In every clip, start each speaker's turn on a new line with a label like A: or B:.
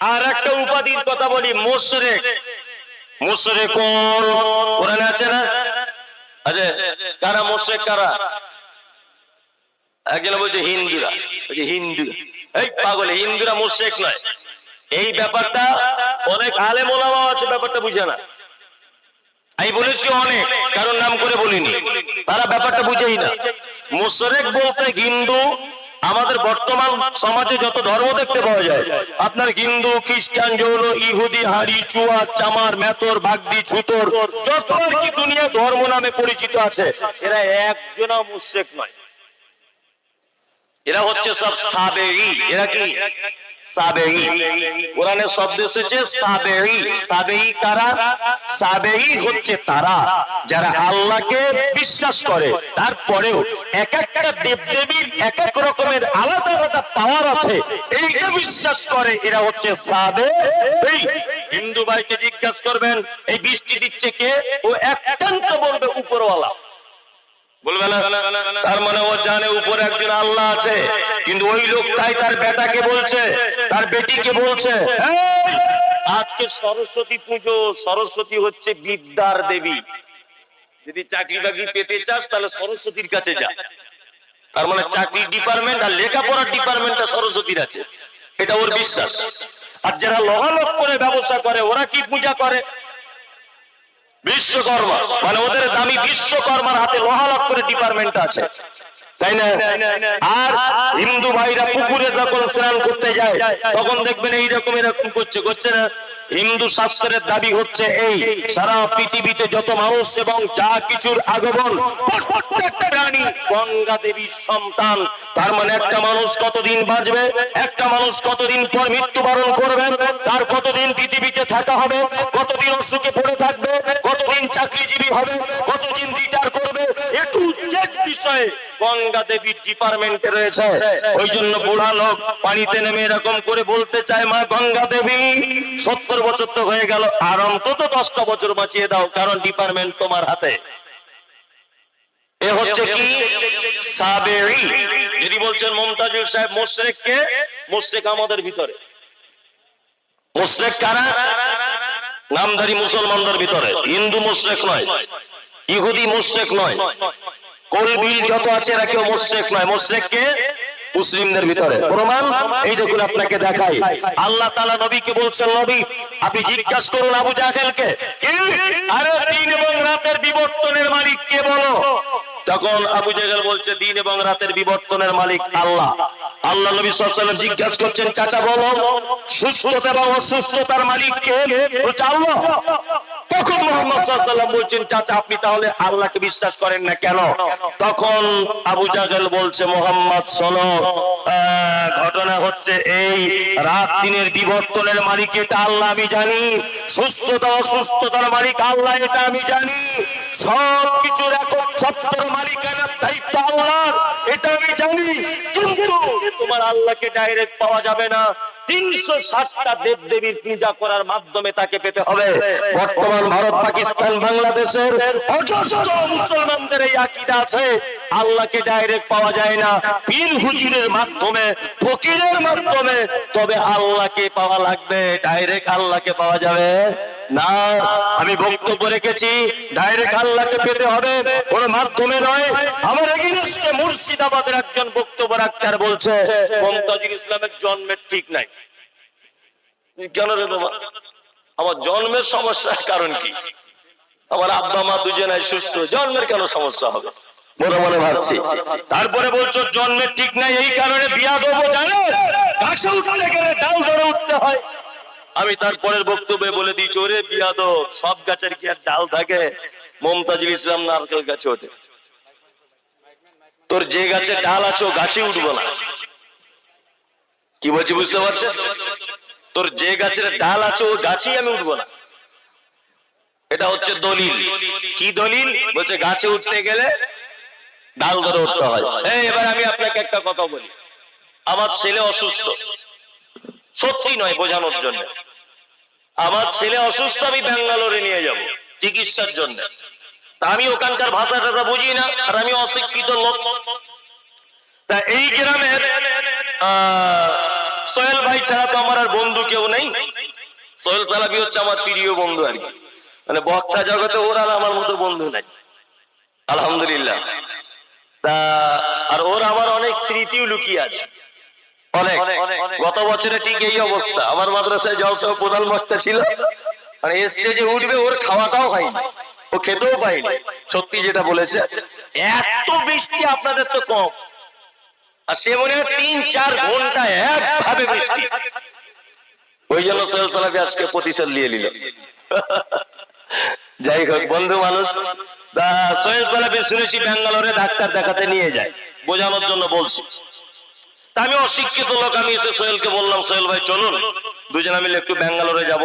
A: আর একটা উপাধির কথা বলি, মোশরেক। মোশরেক কোন? আছে না? কারা কারা? এই ব্যাপারটা অনেক আছে, ব্যাপারটা বুঝে না। আমি বলেছি অনেক নাম করে বলিনি। তারা ব্যাপারটা বুঝেই না। মুশরেক বলতে হিন্দু আমাদের বর্তমান সমাজে যত ধর্ম দেখতে পাওয়া যায়, আপনার হিন্দু, খ্রিস্টান যৌন ইহুদি, হারি, চুয়া, চামার মেতর বাগদি, ছুতর যত আর কি দুনিয়া ধর্ম নামে পরিচিত আছে, এরা একজন মুশেক নয়। এরা হচ্ছে সব সাবেরি এরা কি? সাবেই কোরআনে শব্দ এসেছে সাবেই সাবেই কারা? সাবেই হচ্ছে তারা যারা আল্লাহকে বিশ্বাস করে। তারপরেও এক একটা দেবদেবীর এক এক রকমের আলাদা আলাদা পাওয়ার আছে। এইটা বিশ্বাস করে এরা হচ্ছে এই হিন্দু ভাইকে জিজ্ঞাসা করবেন এই বৃষ্টি দিচ্ছে কে? ও একান্ত বলবে উপরওয়ালা। তার মানে ও জানে উপরে একজন আল্লাহ আছে, কিন্তু ওই লোকটাই তার বেটাকে বলছে, তার বেটিকে বলছে আজকে সরস্বতী পুজো, সরস্বতী হচ্ছে বিদ্যার দেবী। যদি চাকরি বাকরি পেতে চাস, তাহলে সরস্বতীর কাছে যা। তার মানে চাকরি ডিপার্টমেন্ট আর লেখাপড়ার ডিপার্টমেন্টটা সরস্বতীর আছে। এটা ওর বিশ্বাস। আর যারা লহালক করে ব্যবসা করে, ওরা কি পূজা করে? বিশ্বকর্মা মানে ওদের দামি বিশ্বকর্মার হাতে লোহালক করে ডিপার্টমেন্ট আছে। তাই না? আর হিন্দু ভাইরা পুকুরে যখন স্নান করতে যায় তখন দেখবেন এইরকম এরকম করছে করছে না? হিন্দু শাস্ত্রের দাবি হচ্ছে এই সারা পৃথিবীতে যত মানুষ এবং যা কিছুর আগমন প্রত্যেকটা প্রাণী গঙ্গা দেবীর সন্তান। তার মানে একটা মানুষ কতদিন বাঁচবে একটা মানুষ কতদিন পর মৃত্যুবরণ করবে তার কতদিন পৃথিবীতে থাকা হবে কতদিন অসুখে পড়ে থাকবে কতদিন চাকরিজীবী হবে কতদিন করবে একটু জেড বিষয়ে গঙ্গা ডিপার্টমেন্টে রয়েছে। ওই জন্য বুড়া লোক পানিতে নেমে এরকম করে বলতে চায়, মা গঙ্গা দেবী, সত্তর বছর তো হয়ে গেল আর অন্তত দশটা বছর বাঁচিয়ে দাও, কারণ ডিপার্টমেন্ট তোমার হাতে। এ হচ্ছে কি? যদি বলছেন সাহেব, মোশরেক কে? মোশরেক আমাদের ভিতরে। মোশরেক কারা? নামধারী মুসলমানদের ভিতরে। হিন্দু মোশরেক নয়। ইহুদি মোশরেক নয়। কলবিল যত আছে এরা কেউ মোশরেক নয়। মোশরেক কে? মুসলিমদের ভিতরে। প্রমাণ? এই দেখুন আপনাকে দেখাই। আল্লাহ তাআলা নবীকে বলছেন, নবী, আপনি জিজ্ঞাসা করুন আবু জাহেলকে? আরে দিন এবং রাতের বিবর্তনের মালিক কে বলো? তখন আবু জাহেল বলছে, দিন এবং রাতের বিবর্তনের মালিক আল্লাহ। আল্লাহ নবী ওয়াসাল্লাম জিজ্ঞাসা করছেন, চাচা বলো, সুস্থতা এবং অসুস্থতার মালিক কে? বলছে, আল্লাহ। তখন মোহাম্মদ সাল্লাল্লাহু বলছেন, চাচা, আপনি তাহলে আল্লাহকে বিশ্বাস করেন না কেন? তখন আবু জাগেল বলছে, মোহাম্মদ, শোনো ঘটনা হচ্ছে এই, রাত দিনের বিবর্তনের মালিক এটা আল্লাহ, আমি জানি। সুস্থতা, অসুস্থতার মালিক আল্লাহ, এটা আমি জানি। সব কিছুর একক সত্তর মালিকানার দায়িত্ব আল্লাহ, এটা আমি জানি। কিন্তু তোমার আল্লাহকে ডাইরেক্ট পাওয়া যাবে না। তিনশো ষাটটা দেব দেবীর পূজা করার মাধ্যমে তাকে পেতে হবে। বর্তমান ভারত পাকিস্তান বাংলাদেশের অজস্র মুসলমানদের এই আকিদা আছে। আল্লাহকে ডাইরেক্ট পাওয়া যায় না। পীর হুজুরের মাধ্যমে ফকিরের মাধ্যমে। তবে আল্লাহকে পাওয়া লাগবে। ডাইরেক্ট আল্লাহকে পাওয়া যাবে না। আমি বক্তব্য রেখেছি ডাইরেক্ট আল্লাহকে পেতে হবে। কোন মাধ্যমে নয়। আমার এগিয়ে মুর্শিদাবাদের একজন বক্তব্য রাখচার বলছে মমতাজুল ইসলামের জন্মের ঠিক নাই। কেন রে তোমার আমার জন্মের সমস্যার কারণ কি? আমার আব্বা, মা দুজনাই সুস্থ, জন্মের কেন সমস্যা হবে? মনে মনে ভাবছি। তারপরে বলছো, জন্মের ঠিক নাই, এই কারণে বিয়া দেবো উঠতে হয়। আমি তারপরের বক্তব্যে বলে দিয়েছি ওরে বিয়াদব সব গাছের কি আর ডাল থাকে? মমতাজুল ইসলাম নারকেল গাছে ওঠে। তোর যে গাছে ডাল আছে গাছে উঠবো না। কি বলছি, বুঝতে পারছেন? তোর যে গাছের ডাল আছে ও গাছেই আমি উঠবো না। এটা হচ্ছে দলিল। কি দলিল? বলছে গাছে উঠতে গেলে ডাল ধরে উঠতে হয়। এই এবার আমি আপনাকে একটা কথা বলি। আমার ছেলে অসুস্থ। সত্যি নয় বোঝানোর জন্য। আমার ছেলে অসুস্থ আমি ব্যাঙ্গালোরে নিয়ে যাব চিকিৎসার জন্য। আমি ওখানকার ভাষা টাষা বুঝি না আর আমি অশিক্ষিত লোক। তা এই গ্রামের আহ, সোহেল ভাই ছাড়া তো আমার আর বন্ধু কেউ নেই। সোহেল সালাবি হচ্ছে আমার প্রিয় বন্ধু আর কি। মানে বক্তা জগতে ওর আর আমার মতো বন্ধু নাই। আলহামদুলিল্লাহ। তা, আর ওর আমার অনেক স্মৃতিও লুকিয়ে আছে। অনেক। গত বছরে ঠিক এই অবস্থা। আমার মাদ্রাসায় জলসা প্রধান বক্তা ছিল। মানে স্টেজে উঠবে, ওর খাওয়াটাও হয়নি। ও খেতেও পায়নি। সত্যি যেটা বলেছে, এত বৃষ্টি আপনাদের তো কম। আর সে মনে হয় তিন, চার ঘণ্টা একভাবে বৃষ্টি। ওই জন্য সোহেল সালাফি আজকে প্রতিশোধ নিয়ে নিল। যাই হোক, বন্ধু মানুষ সালাফি শুনেছি ব্যাঙ্গালোরে ডাক্তার দেখাতে নিয়ে যায়। বোঝানোর জন্য বলছি। তা আমি অশিক্ষিত লোক, আমি এসে সোহেলকে বললাম সোহেল ভাই, চলুন, দুজনে মিলে একটু ব্যাঙ্গালোরে যাব।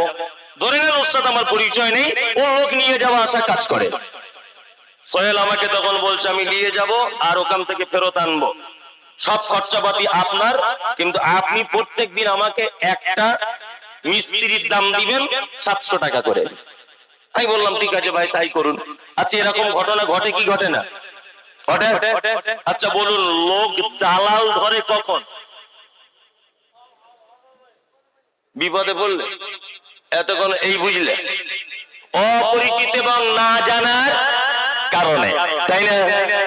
A: ধরে নেন ওর সাথে আমার পরিচয় নেই, ওর লোক নিয়ে যাওয়া আসা কাজ করে। সোহেল আমাকে তখন বলছে, আমি নিয়ে যাব আর ওখান থেকে ফেরত আনব। সব খরচাপাতি আপনার, কিন্তু আপনি প্রত্যেক দিন আমাকে একটা মিস্ত্রির দাম দিবেন সাতশো টাকা করে। আমি বললাম, ঠিক আছে ভাই, তাই করুন। আচ্ছা এরকম ঘটনা ঘটে কি ঘটে না? আচ্ছা বলুন, লোক দালাল ধরে কখন? বিপদে পড়লে? এতক্ষণ এই বুঝলে? অপরিচিত এবং না জানার কারণে। তাই না?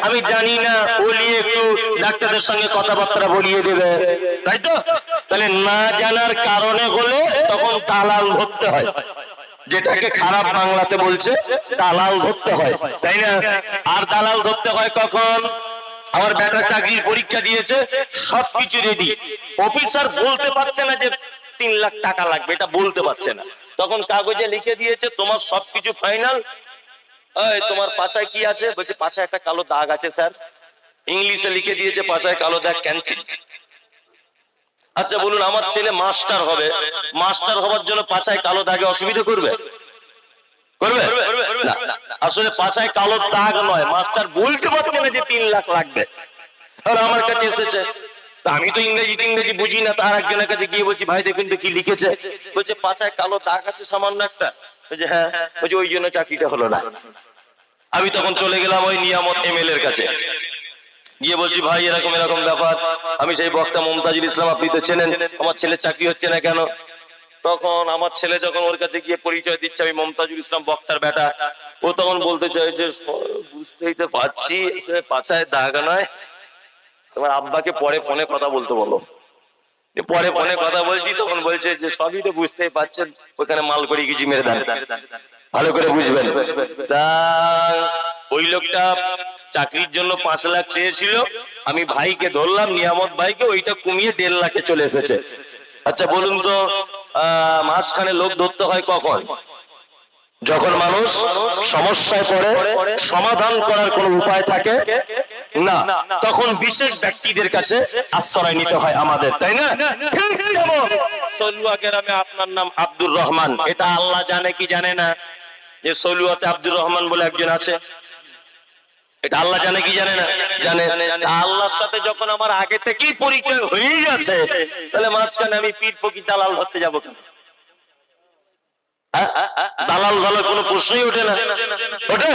A: আমি জানি না বলিয়ে একটু ডাক্তারদের সঙ্গে কথাবার্তা বলিয়ে দেবে। তাই তো? তাহলে না জানার কারণে হলে তখন দালাল ধরতে হয়। যেটাকে খারাপ বাংলাতে বলছে, দালাল ধরতে হয়। তাই না? আর দালাল ধরতে হয় কখন? আমার বেটা চাকরির পরীক্ষা দিয়েছে, সবকিছু রেডি অফিসার বলতে পারছে না যে তিন লাখ টাকা লাগবে, এটা বলতে পারছে না। তখন কাগজে লিখে দিয়েছে, তোমার সবকিছু ফাইনাল এই তোমার পাশায় কি আছে? বলছে পাশায় একটা কালো দাগ আছে স্যার। ইংলিশে লিখে দিয়েছে পাশায় কালো দাগ ক্যান্সেল আচ্ছা বলুন আমার ছেলে মাস্টার হবে। মাস্টার হওয়ার জন্য পাছায় কালো দাগে অসুবিধা করবে? করবে? আসলে পাছায় কালো দাগ নয় মাস্টার বলতে পারছে না যে তিন লাখ লাগবে। আর আমার কাছে এসেছে। তা আমি তো ইংরেজি টিংরেজি বুঝি না তার একজনের কাছে গিয়ে বলছি ভাই দেখুন তো কি লিখেছে। বলছে পাছায় কালো দাগ আছে সামান্য একটা। বলছে হ্যাঁ। বলছে ওই জন্য চাকরিটা হলো না। আমি তখন চলে গেলাম ওই নিয়ামত এমএল এর কাছে। গিয়ে বলছি, ভাই, এরকম এরকম ব্যাপার। আমি সেই বক্তা মমতাজুল ইসলাম, আপনি তো চেনেন। আমার ছেলে চাকরি হচ্ছে না কেন? তখন আমার ছেলে যখন ওর কাছে গিয়ে পরিচয় দিচ্ছে, আমি মমতাজুল ইসলাম বক্তার বেটা। ও তখন বলতে চাইছে "স- বুঝতেই তো পারছি পাছায় দাগ নয়। তোমার আব্বাকে পরে ফোনে কথা বলতে বলো। পরে ফোনে কথা বলছি তখন বলছে যে সবই তো বুঝতে পারছেন ওখানে মাল করে কিছু মেরে দেন। ভালো করে বুঝবেন। তা ওই লোকটা চাকরির জন্য পাঁচ লাখ চেয়েছিল আমি ভাইকে ধরলাম নিয়ামত ভাইকে ওইটা কমিয়ে দেড় লাখে চলে এসেছে। আচ্ছা বলুন তো আহ, মাঝখানে লোক ধরতে হয় কখন? যখন মানুষ সমস্যায় পড়ে, সমাধান করার কোন উপায় থাকে, না, তখন বিশেষ ব্যক্তিদের কাছে আশ্রয় নিতে হয় আমাদের, তাই না? সলুয়া গ্রামে আপনার নাম আব্দুর রহমান। এটা আল্লাহ জানে কি জানে না? যে সলুয়াতে আব্দুর রহমান বলে একজন আছে। এটা আল্লাহ জানে কি জানে না? জানে। আল্লাহর সাথে যখন আমার আগে থেকেই পরিচয় হয়ে গেছে তাহলে মাঝখানে আমি পীর ফকির দালাল ধরতে যাব কেন? দালাল ভালো কোনো প্রশ্নই ওঠে না। ওঠে?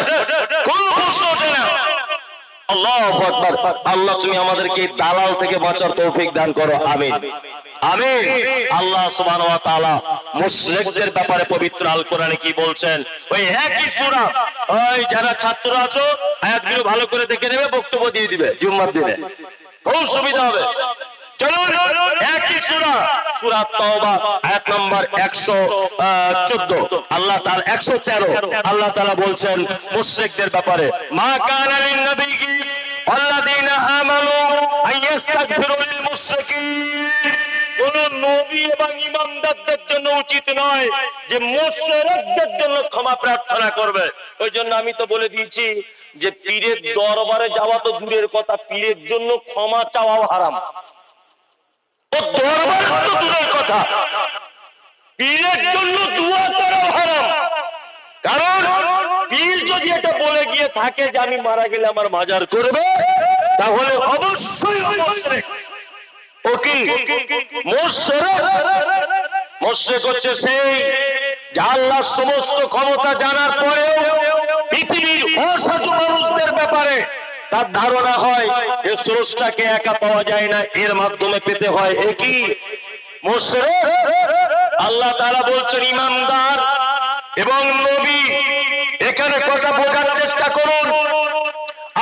A: কোনো প্রশ্ন ওঠে না। আল্লাহু আল্লাহ, তুমি আমাদেরকে দালাল থেকে বাঁচার তৌফিক দান করো। আমিন। আমিন। আল্লাহ সুবহানাহু ওয়া তাআলা মুশরিকদের ব্যাপারে পবিত্র আল কোরআনে কি বলছেন? ওই একই সূরা। ওই যারা ছাত্র আছো, আয়াতগুলো ভালো করে দেখে নেবে, বক্তব্য দিয়ে দিবে, জুম্মার দিনে। খুব সুবিধা হবে। চলুন, একই তওবা আয়াত নাম্বার 114 আল্লাহ তাআলা 113 আল্লাহ বলছেন ব্যাপারে, মা নবী উচিত নয় যে জন্য ক্ষমা প্রার্থনা করবে। ওই জন্য আমি তো বলে দিয়েছি যে পীরের দরবারে যাওয়া তো দূরের কথা, পীরের জন্য ক্ষমা চাওয়াও হারাম। ও দরবার তো দূরের কথা। পীরের জন্য কারণ যদি এটা বলে গিয়ে থাকে যে আমি মারা গেলে আমার মাজার করবে, তাহলে অবশ্যই ও মুশরিক। ও কি মুশরিক। মুশরিক হচ্ছে সেই যে সমস্ত ক্ষমতা জানার পরেও পৃথিবীর অসাধু মানুষদের ব্যাপারে তার ধারণা হয় যে স্রষ্টাকে একা পাওয়া যায় না, এর মাধ্যমে পেতে হয়। একই মুশরিক? আল্লাহ তাআলা বলছেন, ইমানদার এবং নবী, এখানে কথা বোঝার চেষ্টা করুন।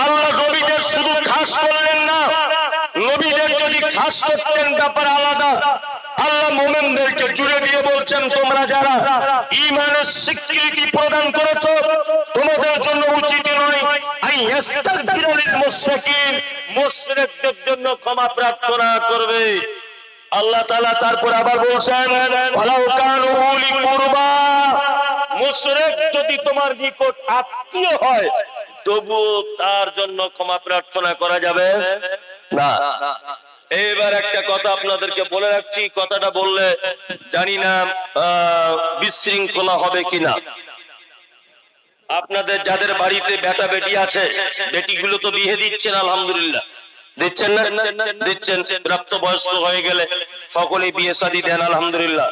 A: আল্লাহ নবীদের শুধু খাস করলেন না, নবীদের যদি খাস করতেন, ব্যাপার আলাদা। আল্লাহ মোমেনদেরকে জুড়ে দিয়ে বলছেন, তোমরা যারা ইমানের স্বীকৃতি প্রদান করেছ, তোমাদের জন্য উচিত নয় মুশরিকিন মুশরিকদের জন্য ক্ষমা প্রার্থনা করবে। আল্লাহ তাআলা তারপর আবার উলি কুরবা। মুশরিক যদি তোমার নিকট আত্মীয় হয় তার জন্য ক্ষমা প্রার্থনা করা যাবে না। এবার একটা কথা আপনাদেরকে বলে রাখছি, কথাটা বললে জানি না বিশৃঙ্খলা হবে কিনা। আপনাদের যাদের বাড়িতে বেটা বেটি আছে, বেটিগুলো তো বিয়ে দিচ্ছেন, আলহামদুলিল্লাহ। দিচ্ছেন না? দিচ্ছেন। প্রাপ্ত বয়স্ক হয়ে গেলে সকলেই বিয়ে শাদী দেন, আলহামদুলিল্লাহ।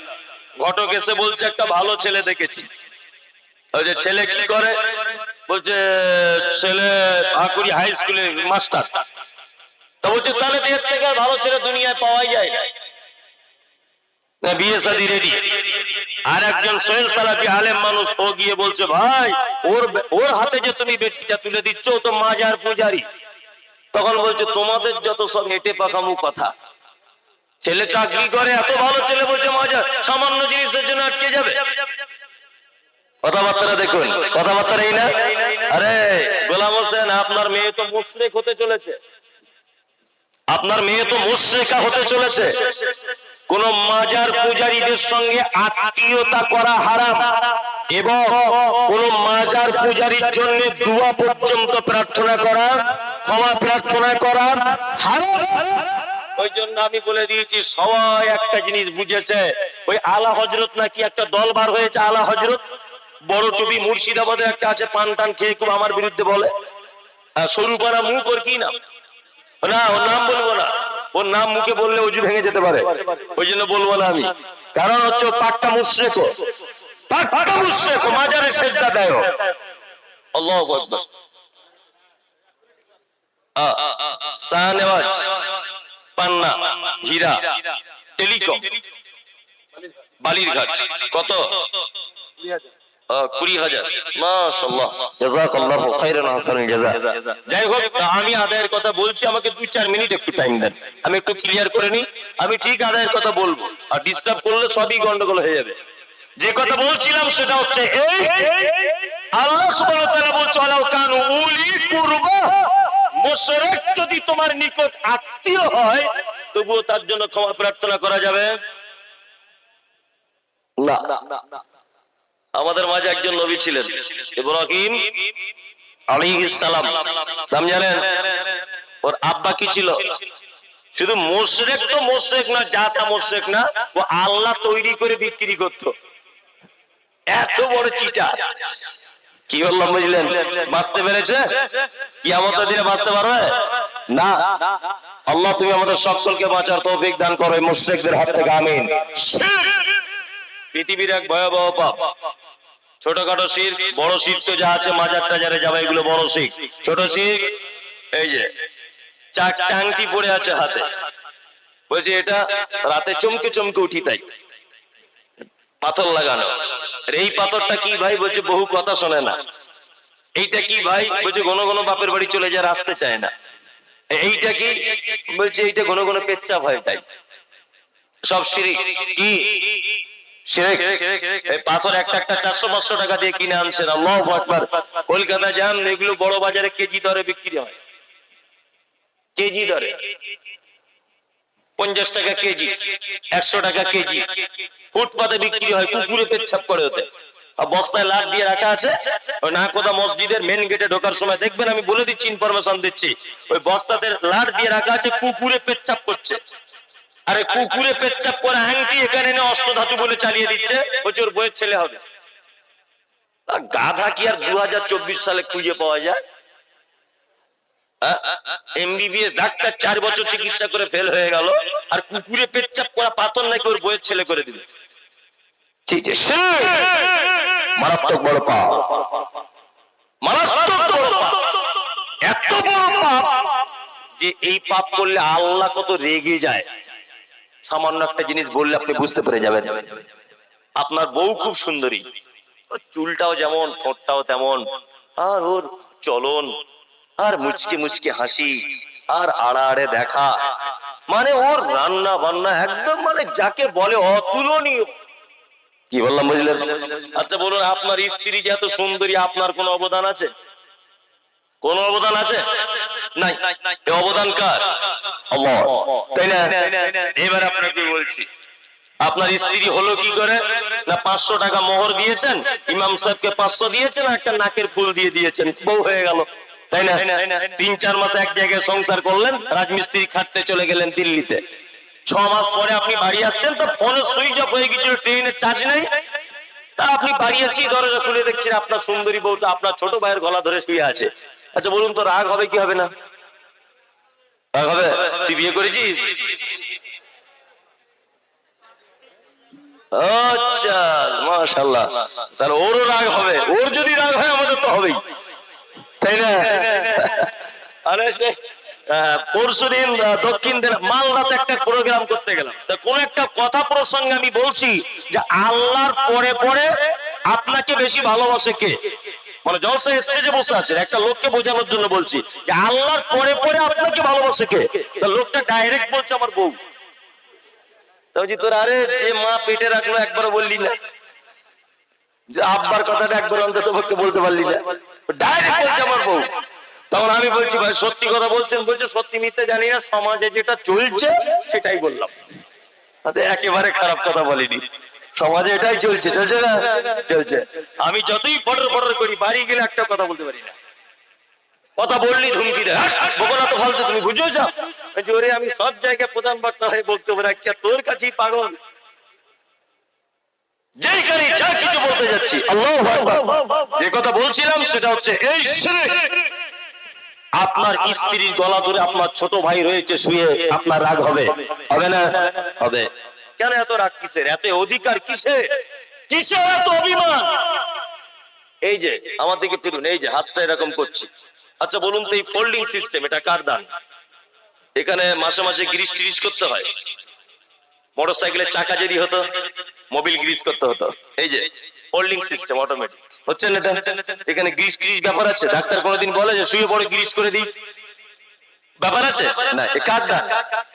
A: ঘটক এসে বলছে, একটা ভালো ছেলে দেখেছি। ওই যে ছেলে কি করে? বলছে, ছেলে হাকুড়ি হাই স্কুলে মাস্টার। তা বলছে, তাহলে এর থেকে ভালো ছেলে দুনিয়ায় পাওয়াই যায় বিয়ে শাদী রেডি আর একজন সোহেল সালাফি আলেম মানুষ ও গিয়ে বলছে, ভাই ওর ওর হাতে যে তুমি বেটিটা তুলে দিচ্ছ তো মাজার পূজারি। তখন বলছে, তোমাদের যত সব হেঁটে পাকামু কথা। ছেলে চাকরি করে? এত ভালো ছেলে বলছে মজা সামান্য জিনিসের জন্য আটকে যাবে। কথাবার্তা দেখুন। কথাবার্তা এই না? আরে, গোলাম হোসেন, আপনার মেয়ে তো মুশরেক হতে চলেছে। আপনার মেয়ে তো মুশরেকা হতে চলেছে। কোন মাজার পূজারীদের সঙ্গে আত্মীয়তা করা হারাম। এবং কোন মাজার পূজারীর জন্য দুয়া পর্যন্ত প্রার্থনা করা, ক্ষমা প্রার্থনা করা ওই জন্য আমি বলে দিয়েছি, সবাই একটা জিনিস বুঝেছে, ওই আলা হজরত নাকি একটা দল বার হয়েছে আলা হজরত। বড় মুর্শিদাবাদে একটা আছে, পান টান খেয়ে খুব আমার বিরুদ্ধে বলে। মুখ ওর কি নাম? না, ওর নাম বলব না। ওর নাম মুখে বললে উজু ভেঙে যেতে পারে। ওই জন্য বলব না আমি। কারণ হচ্ছে পাক্কা মুশ্রেক কত? যাই হোক আমি আদায়ের কথা বলছি, আমাকে দুই চার মিনিট একটু টাইম দেন। আমি একটু ক্লিয়ার করে নি আমি ঠিক আদায়ের কথা বলব। আর ডিস্টার্ব করলে সবই গন্ডগোল হয়ে যাবে। যে কথা বলছিলাম সেটা হচ্ছে এই। আল্লাহ সুবহানাহু ওয়া তাআলা বলছে কানু উলি কুরবা। মুশরিক যদি তোমার নিকট আত্মীয় হয়, তবুও তার জন্য ক্ষমা প্রার্থনা করা যাবে? না। আমাদের মাঝে একজন নবী ছিলেন, ইব্রাহিম আলাইহিস সালাম। নাম জানেন? ওর আব্বা কি ছিল? শুধু মোশরেক তো মোশরেক না জাতা মোশরেক না, ও আল্লাহ তৈরি করে বিক্রি করত। এত বড় চিটা কি বললাম বুঝলেন? বাঁচতে পেরেছে? কি আমাদের দিনে বাঁচতে পারবে? না। আল্লাহ, তুমি আমাদের সকলকে বাঁচার তৌফিক দান করো মুশরিকদের হাত থেকে, আমিন। পৃথিবীর এক ভয়াবহ পাপ। ছোটখাটো শির, বড় শির তো যা আছে, মাজার টাজারে যাবে, এগুলো বড় শিখ ছোট শিখ এই যে, চারটা টাংটি পড়ে আছে হাতে। বলছি, এটা রাতে চমকে চমকে উঠি তাই। পাথর লাগানো। এই পাথরটা কি ভাই? বলছে, বহু কথা শোনে না। এইটা কি ভাই? বলছে, ঘন ঘন বাপের বাড়ি চলে যায় আসতে চায় না। এইটা কি? বলছে, এইটা ঘন ঘন পেচ্ছাপ হয় তাই। সব সিঁড়ি কি? পাথর একটা একটা চারশো, পাঁচশো টাকা দিয়ে কিনে আনছেন। আল্লাহ একবার কলকাতা যান এগুলো বড় বাজারে কেজি দরে বিক্রি হয়। কেজি দরে। পঞ্চাশ টাকা কেজি, একশো টাকা কেজি। ফুটপাতে বিক্রি হয় কুকুরে পেচ্ছাপ করে ওতে। বস্তায় লাট দিয়ে রাখা আছে। ওই নাকোদা মসজিদের মেন গেটে ঢোকার সময় দেখবেন, আমি বলে দিচ্ছি ইনফরমেশন দিচ্ছি। ওই বস্তাতে লাট দিয়ে রাখা আছে কুকুরে পেচ্ছাপ করছে। আরে কুকুরে পেচ্ছাপ করে আংটি এখানে এনে অষ্টধাতু বলে চালিয়ে দিচ্ছে। বলছে, ওর বইয়ের ছেলে হবে। গাধা কি আর দু হাজার চব্বিশ সালে খুঁজে পাওয়া যায়? এমবিবিএস ডাক্তার চার বছর চিকিৎসা করে ফেল হয়ে গেল। আর কুকুরে পেচ্ছাপ করা পাথর নাকি ওর বইয়ের ছেলে করে আছে মারাত্মক বড় পাপ। মারাত্মক বড় পাপ। এত বড় পাপ যে এই পাপ করলে আল্লাহ কত রেগে যায়। সামান্য একটা জিনিস বললে আপনি বুঝতে পেরে যাবেন। আপনার বউ খুব সুন্দরী। চুলটাও যেমন, ঠোঁটটাও তেমন। আর ওর চলন, আর মুচকে মুচকে হাসি, আর আড়াআড়ে দেখা। মানে ওর রান্না বান্না একদম মানে যাকে বলে অতুলনীয়। কি বললাম, বুঝলেন? আচ্ছা বলুন, আপনার স্ত্রী যে এত সুন্দরী? আপনার কোনো অবদান আছে? কোন অবদান আছে? নাই। অবদান কার? তাই না? এবার আপনাকে বলছি, আপনার স্ত্রী হলো কি করে? না, পাঁচশো টাকা মোহর দিয়েছেন? ইমাম সাহেবকে পাঁচশো দিয়েছেন একটা নাকের ফুল দিয়ে দিয়েছেন? বউ হয়ে গেল। তাই না? তিন, চার মাস এক জায়গায় সংসার করলেন, রাজমিস্ত্রি খাটতে চলে গেলেন দিল্লিতে। ছ মাস পরে আপনি বাড়ি আসছেন, তো ফোনে সুইচ অফ হয়ে গেছিল ট্রেনের চার্জ নেই। তা আপনি বাড়ি এসে দরজা খুলে দেখছেন, আপনার সুন্দরী বউটা আপনার ছোট ভাইয়ের গলা ধরে শুয়ে আছে। আচ্ছা বলুন তো, রাগ হবে কি হবে না? রাগ হবে? তুই বিয়ে করেছিস? আচ্ছা মাশাল্লাহ তাহলে ওরও রাগ হবে, ওর যদি রাগ হয়, আমাদের তো হবেই। তাই না? আরে সে পরশু দক্ষিণ মালদাতে একটা প্রোগ্রাম করতে গেলাম। তা কোন একটা কথা প্রসঙ্গে আমি বলছি যে আল্লাহর পরে পরে আপনাকে বেশি ভালোবাসে কে? মানে জলসা স্টেজে বসে আছেন, একটা লোককে বোঝানোর জন্য বলছি যে আল্লাহর পরে পরে আপনাকে ভালোবাসে কে? তা লোকটা ডাইরেক্ট বলছে আমার বউ। তোর আরে যে মা পেটে রাখল একবার বললি না। যে আব্বার কথাটা একবার অন্তত বলতে পারলি না। ডাইরেক্ট বলছে আমার বউ। তখন আমি বলছি, ভাই, সত্যি কথা বলছেন? বলছে, সত্যি মিথ্যে জানি না, সমাজে যেটা চলছে, সেটাই বললাম। তাতে একেবারে খারাপ কথা বলিনি। সমাজে এটাই চলছে চলছে না? চলছে। আমি যতই পটর পটর করি, বাড়ি গেলে একটা কথা বলতে পারি না। কথা বললি ধুমকি দেয় তো ফালতু, তুমি বুঝেছ আমি সব জায়গায় প্রধান বক্তা হয়ে বক্তব্য রাখছি তোর কাছেই পাগল। যেইখানে যা কিছু বলতে যাচ্ছি যে কথা বলছিলাম, সেটা হচ্ছে, এই। আপনার স্ত্রীর গলা ধরে আপনার ছোট ভাই রয়েছে শুয়ে আপনার রাগ হবে। হবে না? হবে। কেন এত রাগ কিসের? এত অধিকার কিসে? কিসের এত অভিমান? এই যে আমার দিকে ফিরুন এই যে হাতটা এরকম করছি। আচ্ছা বলুন তো এই ফোল্ডিং সিস্টেম এটা কার দান? এখানে মাসে মাসে গ্রিস টিরিস করতে হয়। মোটর সাইকেলের চাকা যদি হতো মোবিল গ্রিস করতে হতো। এই যে ফোল্ডিং সিস্টেম অটোমেটিক হচ্ছে না এটা? এখানে গ্রিস টিরিস ব্যাপার আছে? ডাক্তার কোনোদিন বলে যে শুয়ে পড়ে গ্রিস করে দিস? ব্যাপার আছে? না, এ কার দান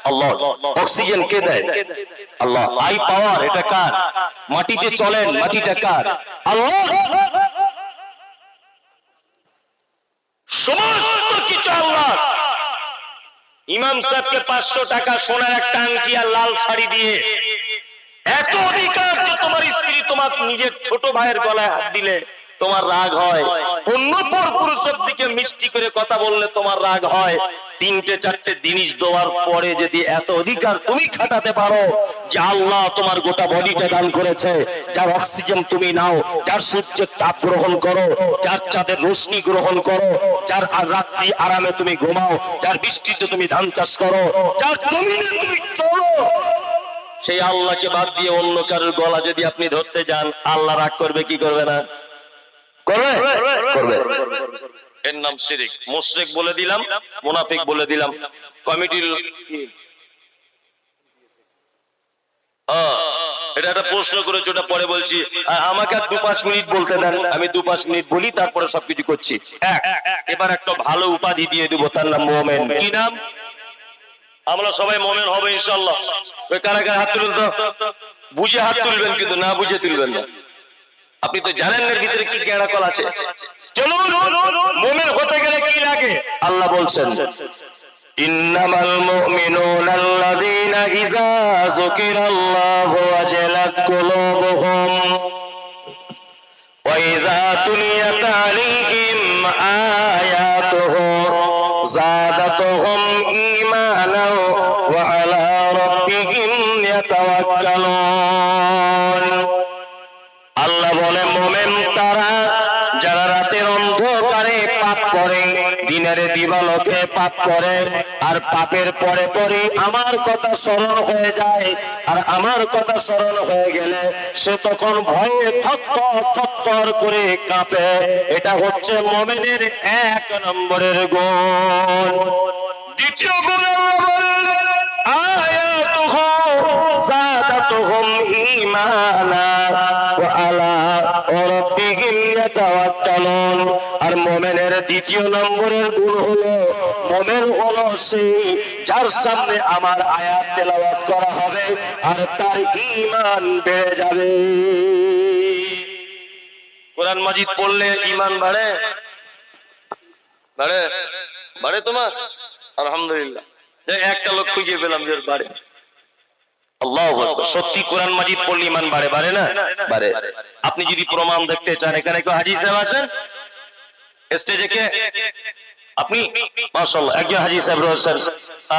A: আল্লাহ। অক্সিজেন কে দেয়? আল্লাহ। আই পাওয়ার, এটা কার? মাটিতে চলেন, মাটিটা কার? আল্লাহ! সমস্ত কিছু আল্লাহ। ইমাম সাহেবকে পাঁচশো টাকা সোনার একটা আংটি আর লাল শাড়ি দিয়ে। এত অধিকার যে তোমার স্ত্রী তোমার নিজের ছোট ভাইয়ের গলায় হাত দিলে তোমার রাগ হয়। অন্য পর পুরুষের দিকে মিষ্টি করে কথা বললে তোমার রাগ হয়। তিনটে, চারটে জিনিস দেওয়ার পরে যদি এত অধিকার তুমি খাটাতে পারো যে আল্লাহ তোমার গোটা বডিটা দান করেছে, যার অক্সিজেন তুমি নাও, যার সূর্যের তাপ গ্রহণ করো, যার চাঁদের রশ্মি গ্রহণ করো, যার আর রাত্রি আরামে তুমি ঘুমাও, যার বৃষ্টিতে তুমি ধান চাষ করো, যার জমিনে তুমি চলো সেই আল্লাহকে বাদ দিয়ে অন্য কারোর গলা যদি আপনি ধরতে যান, আল্লাহ রাগ করবে, কি করবে না? করবে? এর নাম শিরিক। মুশরিক বলে দিলাম, মুনাফিক বলে দিলাম। কমিটির এটা একটা প্রশ্ন করেছে, ওটা পরে বলছি। আমাকে আর দু পাঁচ মিনিট বলতে দেন, আমি দু পাঁচ মিনিট বলি, তারপরে সবকিছু করছি। এবার একটা ভালো উপাধি দিয়ে দেবো, তার নাম মোমেন। কি নাম? আমরা সবাই মোমেন হবে ইনশাল্লাহ ওই কারা কারা হাত তুলুন তো। বুঝে হাত তুলবেন কিন্তু, না বুঝে তুলবেন না। আপনি তো জানেন এর ভিতরে কি গেঁড়া আছে। চলুন, মোমেন হতে গেলে কি লাগে? আল্লাহ বলছেন, ইন্নামাল আল্লাহ বলে মোমেন তারা যারা রাতের অন্ধকারে পাপ করে, দিনের দিবালকে পাপ করে, আর পাপের পরে পরে আমার কথা স্মরণ হয়ে যায়, আর আমার কথা স্মরণ হয়ে গেলে সে তখন ভয়ে থপ্পর করে কাঁপে। এটা হচ্ছে মোমেনের এক নম্বরের গুণ। দ্বিতীয় গুণের আল্লাহ বলেন, আয়াতুহু زادتهم إيمانا وعلى ربهم يتوكلون আর মোমেনের দ্বিতীয় নম্বরের গুণ হলো মোমেন হলো সেই যার সামনে আমার আয়াত তেলাওয়াত করা হবে আর তার ঈমান বেড়ে যাবে কোরআন মাজিদ পড়লে ঈমান বাড়ে বাড়ে বাড়ে তোমার আলহামদুলিল্লাহ যাক, একটা লোক খুঁজে পেলাম যে ওর বাড়ে আল্লাহ সত্যি কোরআন মাজিদ পড়লে ইমান বাড়ে বাড়ে না? বাড়ে আপনি যদি প্রমাণ দেখতে চান এখানে কেউ হাজি সাহেব আছেন? স্টেজে কে? আপনি? মাশাআল্লাহ একজন হাজি সাহেব রয়েছেন।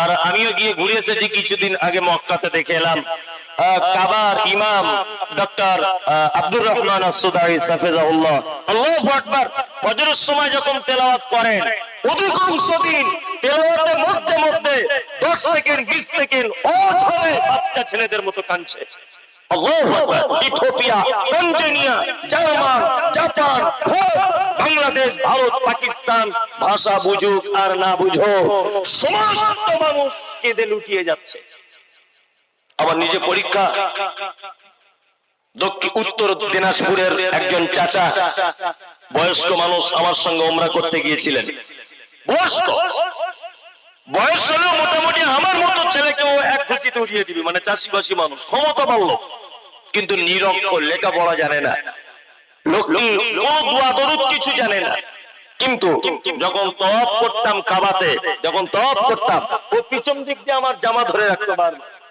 A: আর আমিও গিয়ে ঘুরে এসেছি কিছুদিন আগে মক্কাতে দেখে এলাম। কাবার ইমাম ডক্টর আব্দুর রহমান সাফেজাউল্লাহ আল্লাহু আকবার। ফজরের সময় যখন তেলাওয়াত করেন, অধিকাংশ দিন তেলাওয়াতের মধ্যে মধ্যে 10 সেকেন্ড 20 সেকেন্ড অঝরে বাচ্চা ছেলেদের মতো কাঁদছে। Ethiopia German, Japan Bangladesh, Bharat, Pakistan, ভাষা বুঝুক আর না বুঝো সমস্ত মানুষ কেঁদে লুটিয়ে যাচ্ছে। আবার নিজে পরীক্ষা। দক্ষিণ, উত্তর দিনাজপুরের একজন চাচা, বয়স্ক মানুষ আমার সঙ্গে ওমরা করতে গিয়েছিলেন। বয়স্ক? বয়স হলেও মোটামুটি আমার মতো ছেলেকেও এক খুশিতে উড়িয়ে দিবি মানে চাষিবাসী মানুষ ক্ষমতা পারল কিন্তু নিরক্ষর, লেখাপড়া জানে না। কিছু জানে না। কিন্তু যখন তপ করতাম কাবাতে, যখন তপ করতাম, ও পিছন দিক দিয়ে আমার জামা ধরে রাখতো বারবার।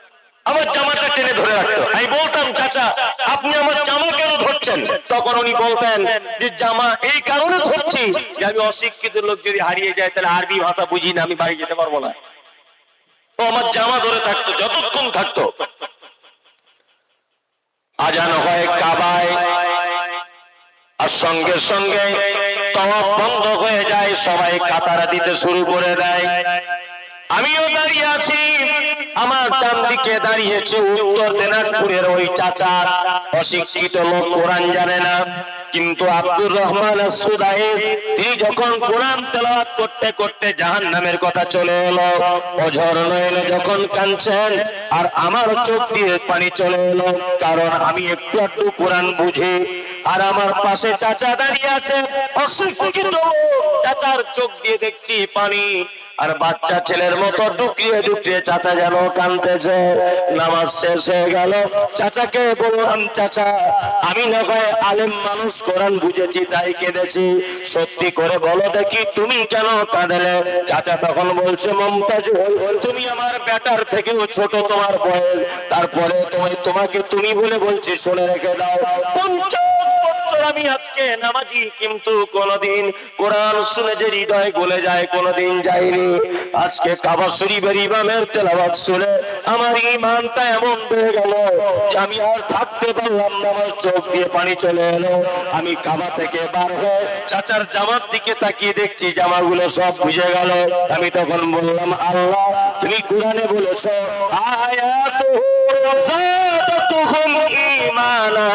A: আমার জামাটা টেনে ধরে রাখতো। আমি বলতাম, চাচা, আপনি আমার জামা কেন ধরছেন? তখন উনি বলতেন যে, জামা এই কারণে ধরছি যে, আমি অশিক্ষিত লোক যদি হারিয়ে যায়, তাহলে আরবি ভাষা বুঝি না, আমি বাড়ি যেতে পারব না। ও আমার জামা ধরে থাকতো, যতক্ষণ থাকতো। আজান হয় কাবায়, আর সঙ্গে সঙ্গে তওয়াফ বন্ধ হয়ে যায়, সবাই কাতারা দিতে শুরু করে দেয়। আমিও দাঁড়িয়ে আছি। আমার ডান দিকে দাঁড়িয়েছে উত্তর দিনাজপুরের ওই চাচা, অশিক্ষিত লোক কোরআন জানে না। কিন্তু আব্দুর রহমান তিনি যখন কোরআন তেলাওয়াত করতে করতে জাহান নামের কথা চলে এলো, অঝর নয়নে যখন কাঁদছেন, আর আমার চোখ দিয়ে পানি চলে এলো, কারণ আমি একটু একটু কোরআন বুঝি। আর আমার পাশে চাচা দাঁড়িয়ে আছে, অশিক্ষিত চাচার চোখ দিয়ে দেখছি পানি। আর বাচ্চা ছেলের মতো ডুকিয়ে ডুকিয়ে চাচা যেন কানতেছে নামাজ শেষ হয়ে গেল। চাচাকে বললাম, চাচা, আমি না হয় আলেম মানুষ, কোরআন বুঝেছি, তাই কেঁদেছি। সত্যি করে বলো দেখি, তুমি কেন কাঁদলে? চাচা তখন বলছে, মমতাজ, তুমি আমার ব্যাটার থেকেও ছোট, তোমার বয়স। তারপরে তোমায়, তোমাকে তুমি বলে বলছি, শুনে রেখে দাও। পঞ্চাশ বছর আমি আজকে নামাজি, কিন্তু কোনদিন কোরআন শুনে যে হৃদয় গলে যায়, কোনদিন যায়নি। আজকে কাবা শরীফের ইমামের তেলাওয়াত শুনে আমার ইমানটা এমন বেড়ে গেল যে আমি আর থাকতে পারলাম না, আমার চোখ দিয়ে পানি চলে এলো। আমি কাবা থেকে বার হয়ে চাচার জামার দিকে তাকিয়ে দেখছি, জামাগুলো সব বুঝে গেল। আমি তখন বললাম, আল্লাহ, তুমি কোরআনে বলেছ, আয়াতুহু ঈমানা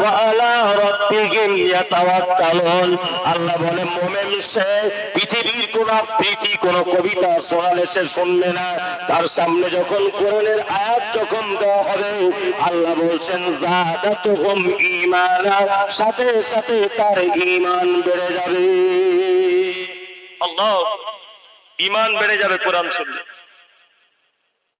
A: ওয়া আলা রাব্বিহিম ইয়াতাওয়াক্কালুন। আল্লাহ বলে, মুমিন সে পৃথিবীর কোন প্রীতি কোন কবিতা শোনালে সে শুনবে না। তার সামনে যখন কোরআনের আয়াত যখন দেওয়া হবে, আল্লাহ বলছেন, জাদাতুহুম ঈমানা, সাথে সাথে তার ঈমান বেড়ে যাবে। আল্লাহ, ঈমান বেড়ে যাবে কোরআন শুনলে।